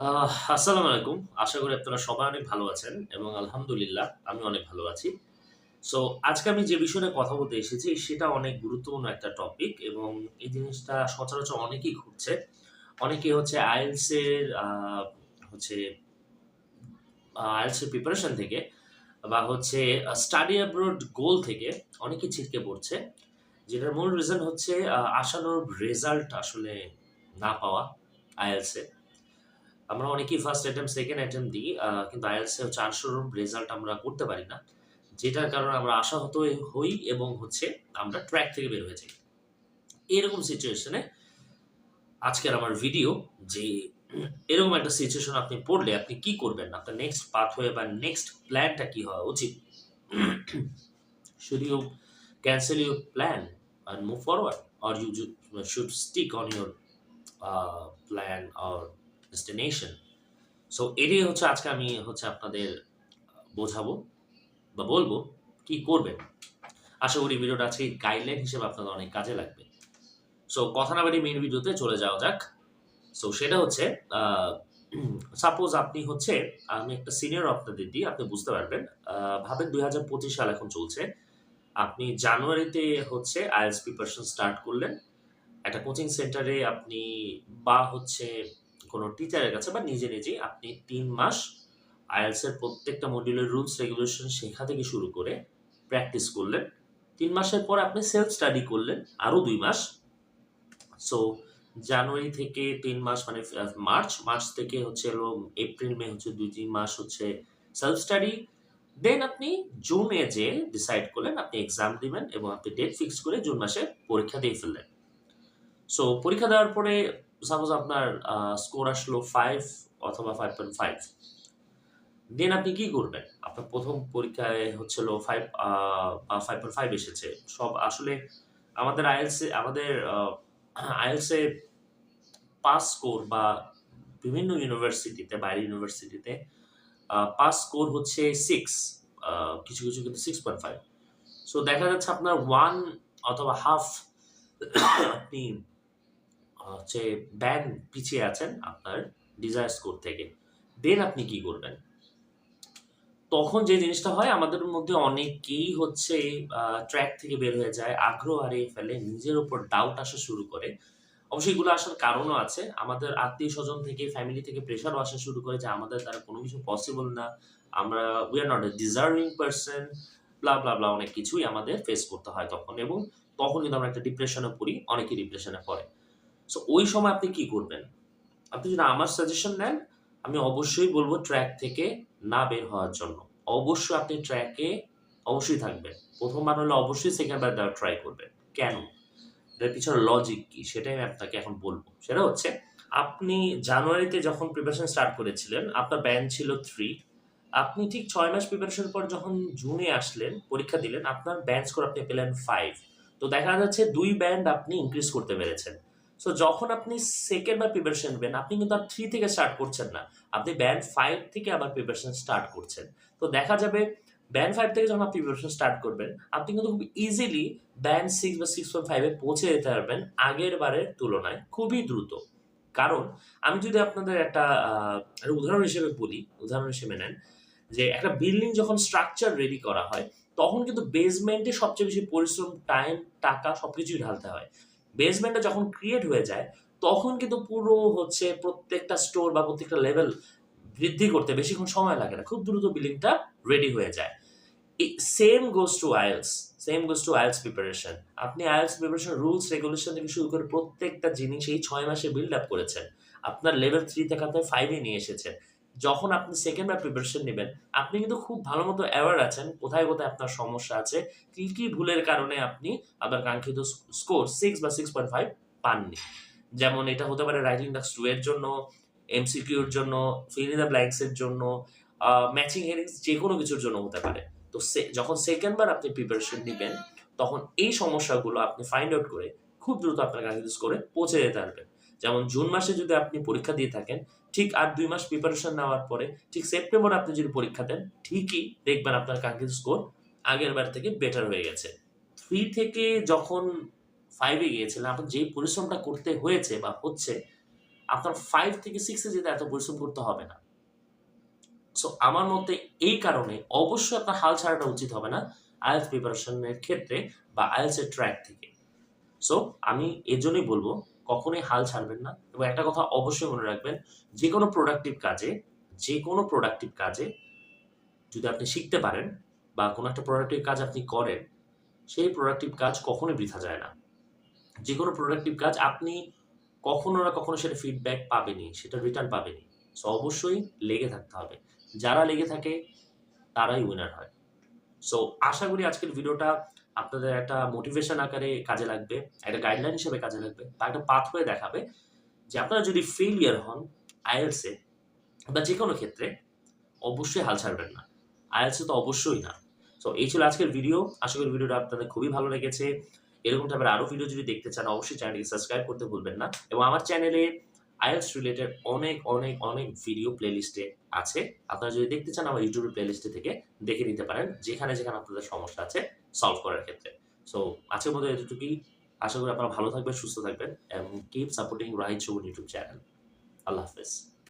আসসালামু আলাইকুম। আশা করি আপনারা সবাই অনেক ভালো আছেন এবং আলহামদুলিল্লাহ আমি অনেক ভালো আছি। সো আজকে আমি যে বিষয় কথা বলতে এসেছি, সেটা অনেক গুরুত্বপূর্ণ একটা টপিক এবং এই জিনিসটা সচরাচর অনেকেই ঘুরছে। অনেকে হচ্ছে এর হচ্ছে আ IELTS এর প্রিপারেশন থেকে বা হচ্ছে স্টাডি অ্যাব্রড গোল থেকে অনেকেই ছিটকে পড়ছে। যেটার মূল রিজন হচ্ছে আশানুরূপ রেজাল্ট আসলে না পাওয়া এ। আমরা অনেকেই ফার্স্ট অ্যাটেম্পট, সেকেন্ড অ্যাটেম্পট দিই। কিন্তু এ হচ্ছে রেজাল্ট আমরা করতে পারি না। যেটার কারণে আমরা আশাহত হই এবং হচ্ছে আমরা ট্র্যাক থেকে বের হয়ে যাই। এরকম সিচুয়েশন আজকের আমার ভিডিও যে এরকম একটা সিচুয়েশন আপনি পড়লে আপনি কি করবেন? আপনার নেক্সট পাথওয়ে বা নেক্সট প্ল্যানটা কি হওয়া উচিত? Should you cancel your plan or you ju should stick on your uh plan or destination? So এটাই হচ্ছে আজকে আমি হচ্ছে আপনাদের বোঝাবো বা বলব কি করবেন। আশা করি ভিডিওটা আজকে গাইডলাইন হিসেবে আপনাদের অনেক কাজে লাগবে। সো কথা না বাড়িয়ে মেইন ভিডিওতে চলে যাওয়া যাক। সো সেটা হচ্ছে সাপোজ আপনি হচ্ছে আমি একটা সিনারিও আপনাদের দিই, আপনি বুঝতে পারবেন। ভাবেন ২০২৫ সাল এখন চলছে। আপনি জানুয়ারিতে হচ্ছে IELTS প্রিপারেশন স্টার্ট করলেন। একটা কোচিং সেন্টারে আপনি বা হচ্ছে কোনো টিচারের কাছে বা নিজে, নিজেই আপনি তিন মাস এর প্রত্যেকটা মডিউলের রুলস রেগুলেশন শেখা থেকে শুরু করে প্র্যাকটিস করলেন। তিন মাসের পর আপনি সেলফ স্টাডি করলেন আরও দুই মাস। সো জানুয়ারি থেকে তিন মাস মানে মার্চ, মার্চ থেকে হচ্ছে এপ্রিল, মে হচ্ছে ২-৩ মাস হচ্ছে সেলফ স্টাডি। দেন আপনি জুনে যেয়ে ডিসাইড করলেন আপনি এক্সাম দিবেন এবং আপনি ডেট ফিক্স করে জুন মাসে পরীক্ষা দিয়ে ফেললেন। সো পরীক্ষা দেওয়ার পরে সাপোজ আপনার স্কোর আসলো ফাইভ অথবা 5.5 দেন আপনি কি করবেন? আপনার প্রথম পরীক্ষায় হচ্ছে হলো 5 আ আ 5.5 এসেছে। সব আসলে আমাদের এ আমাদের আ IELTS এ পাস স্কোর বা বিভিন্ন ইউনিভার্সিটিতে, বাইরের ইউনিভার্সিটিতে পাস স্কোর হচ্ছে 6 আ কিছু, কিছু কিন্তু 6.5 সো দেখা যাচ্ছে আপনার ওয়ান অথবা হাফ আপনি হচ্ছে ব্যান্ড পিছিয়ে আছেন আপনার ডিজায়ার স্কোর থেকে। দেন আপনি কি করবেন? তখন যে জিনিসটা হয় আমাদের মধ্যে অনেকেই হচ্ছে ট্র্যাক থেকে বের হয়ে যায়, আগ্রহ হারিয়ে ফেলে, নিজের উপর ডাউট আসা শুরু করে। অবশ্যই এগুলো আসার কারণও আছে। আমাদের আত্মীয় স্বজন থেকে, ফ্যামিলি থেকে প্রেশারও আসা শুরু করে যে আমাদের দ্বারা কোনো কিছু পসিবল না। আমরা we are not a deserving person blah, blah, blah অনেক কিছুই আমাদের ফেস করতে হয় তখন এবং তখন কিন্তু আমরা একটা ডিপ্রেশনে পড়ি, অনেকেই ডিপ্রেশনে পড়ে। সো ওই সময় আপনি কি করবেন? আপনি যদি আমার সাজেশন নেন, আমি অবশ্যই বলব ট্র্যাক থেকে না বের হওয়ার জন্য। অবশ্যই আপনি ট্র্যাকে অবশ্যই থাকবেন। প্রথমবার হলে অবশ্যই সেকেন্ড বার দেওয়ার ট্রাই করবেন। কেন? এটার পিছনে লজিক কি? সেটাই আমি আপনাকে এখন বলব সেটা হচ্ছে আপনি জানুয়ারিতে যখন প্রিপারেশন স্টার্ট করেছিলেন, আপনার ব্যান্ড ছিল থ্রি আপনি ঠিক ছয় মাস প্রিপারেশনের পর যখন জুনে আসলেন, পরীক্ষা দিলেন, আপনার ব্যান্ড স্কোর আপনি পেলেন ফাইভ তো দেখা যাচ্ছে দুই ব্যান্ড আপনি ইনক্রিজ করতে পেরেছেন। সো যখন আপনি সেকেন্ড বার প্রিপারেশন নিবেন, আপনি কিন্তু আর 3 থেকে স্টার্ট করছেন না। আপনি ব্যান্ড 5 থেকে আবার প্রিপারেশন স্টার্ট করছেন। তো দেখা যাবে ব্যান্ড 5 থেকে যখন আপনি প্রিপারেশন স্টার্ট করবেন, আপনি কিন্তু খুব ইজিলি ব্যান্ড 6 বা সিক্স 6.5 এ পৌঁছে যেতে পারবেন আগের বারের তুলনায় খুবই দ্রুত। কারণ আমি যদি আপনাদের একটা উদাহরণ হিসেবে বলি, উদাহরণ হিসেবে নেন যে একটা বিল্ডিং যখন স্ট্রাকচার রেডি করা হয়, তখন কিন্তু বেসমেন্টে সবচেয়ে বেশি পরিশ্রম, টাইম, টাকা সবকিছুই ঢালতে হয়। বেসমেন্টটা যখন ক্রিয়েট হয়ে যায়, তখন কিন্তু পুরো হচ্ছে প্রত্যেকটা স্টোর বা প্রত্যেকটা লেভেল বৃদ্ধি করতে বেশিক্ষণ সময় লাগে না। খুব দ্রুত বিল্ডিংটা রেডি হয়ে যায়। Same goes to IELTS, same goes to IELTS preparation. আপনি IELTS প্রিপারেশন রুলস রেগুলেশন থেকে শুরু করে প্রত্যেকটা জিনিস এই ৬ মাসে বিল্ড আপ করেছেন। আপনার লেভেল থ্রি থেকে আপনি 5 এ নিয়ে এসেছেন। যখন আপনি সেকেন্ড বার প্রিপারেশন নেবেন আপনি কিন্তু খুব ভালো মতো অ্যাওয়ার আছেন কোথায়, কোথায় আপনার সমস্যা আছে, কি, কি ভুলের কারণে আপনি আপনার কাঙ্ক্ষিত স্কোর সিক্স বা 6.5 পাননি। যেমন এটা হতে পারে রাইটিং টাস্ক 2 এর জন্য, এমসিকিউ এর জন্য, ফিল দ্য ব্ল্যাংকস এর জন্য, ম্যাচিং হেডিংস যেকোনো কিছুর জন্য হতে পারে। তো যখন সেকেন্ড বার আপনি প্রিপারেশন নেবেন তখন এই সমস্যাগুলো আপনি ফাইন্ড আউট করে খুব দ্রুত আপনার কাঙ্ক্ষিত স্কোরে পৌঁছে যেতে পারবেন। যেমন জুন মাসে যদি আপনি পরীক্ষা দিয়ে থাকেন, ঠিক আর দুই মাস প্রিপারেশন নেওয়ার পরে ঠিক সেপ্টেম্বর আপনি যদি পরীক্ষা দেন, ঠিকই দেখবেন আপনার কাঙ্ক্ষিত স্কোর আগের বার থেকে বেটার হয়ে গেছে। থ্রি থেকে যখন 5 এ গিয়েছিলেন, আপনার যেই পরিশ্রমটা করতে হয়েছে বা হচ্ছে, আপনার ফাইভ থেকে সিক্সে যেতে এত পরিশ্রম করতে হবে না সো আমার মতে এই কারণে অবশ্যই আপনার হাল ছাড়াটা উচিত হবে না আইএলস প্রিপারেশনের ক্ষেত্রে বা আইএলস এর ট্র্যাক থেকে সো আমি এর জন্যই বলব কখনোই হাল ছাড়বেন না। এবং একটা কথা অবশ্যই মনে রাখবেন, যে কোনো প্রোডাক্টিভ কাজে, যে কোনো প্রোডাক্টিভ কাজে যদি আপনি শিখতে পারেন বা কোনো একটা প্রোডাক্টিভ কাজ আপনি করেন, সেই প্রোডাক্টিভ কাজ কখনোই বৃথা যায় না। যে কোনো প্রোডাক্টিভ কাজ আপনি কখনো না কখনো সেটা ফিডব্যাক পাবেনি সেটা রিটার্ন পাবেনি সো অবশ্যই লেগে থাকতে হবে। যারা লেগে থাকে, তারাই উইনার হয়। সো আশা করি আজকের ভিডিওটা আপনাদের একটা মোটিভেশন আকারে কাজে লাগবে, একটা গাইডলাইন হিসেবে কাজে লাগবে বা একটা পাথওয়ে দেখাবে যে আপনারা যদি ফেলিয়ার হন আইএলসে বা যে কোনো ক্ষেত্রে, অবশ্যই হাল ছাড়বেন না। আইএলসে তো অবশ্যই না। সো এই ছিল আজকের ভিডিও আশা করি ভিডিওটা আপনাদের খুবই ভালো লেগেছে। এরকম টাইপের আরও ভিডিও যদি দেখতে চান, অবশ্যই চ্যানেলটিকে সাবস্ক্রাইব করতে ভুলবেন না। এবং আমার চ্যানেলে আইএলস রিলেটেড অনেক অনেক অনেক ভিডিও প্লেলিস্টে আছে। আপনারা যদি দেখতে চান আমার ইউটিউবের প্লেলিস্টে থেকে, দেখে নিতে পারেন। যেখানে যেখানে আপনাদের সমস্যা আছে সলভ করার ক্ষেত্রে। সো আজকের মতো এতটুকুই। আশা করি আপনারা ভালো থাকবেন, সুস্থ থাকবেন, এবং keep supporting right YouTube channel আল্লাহ হাফেজ।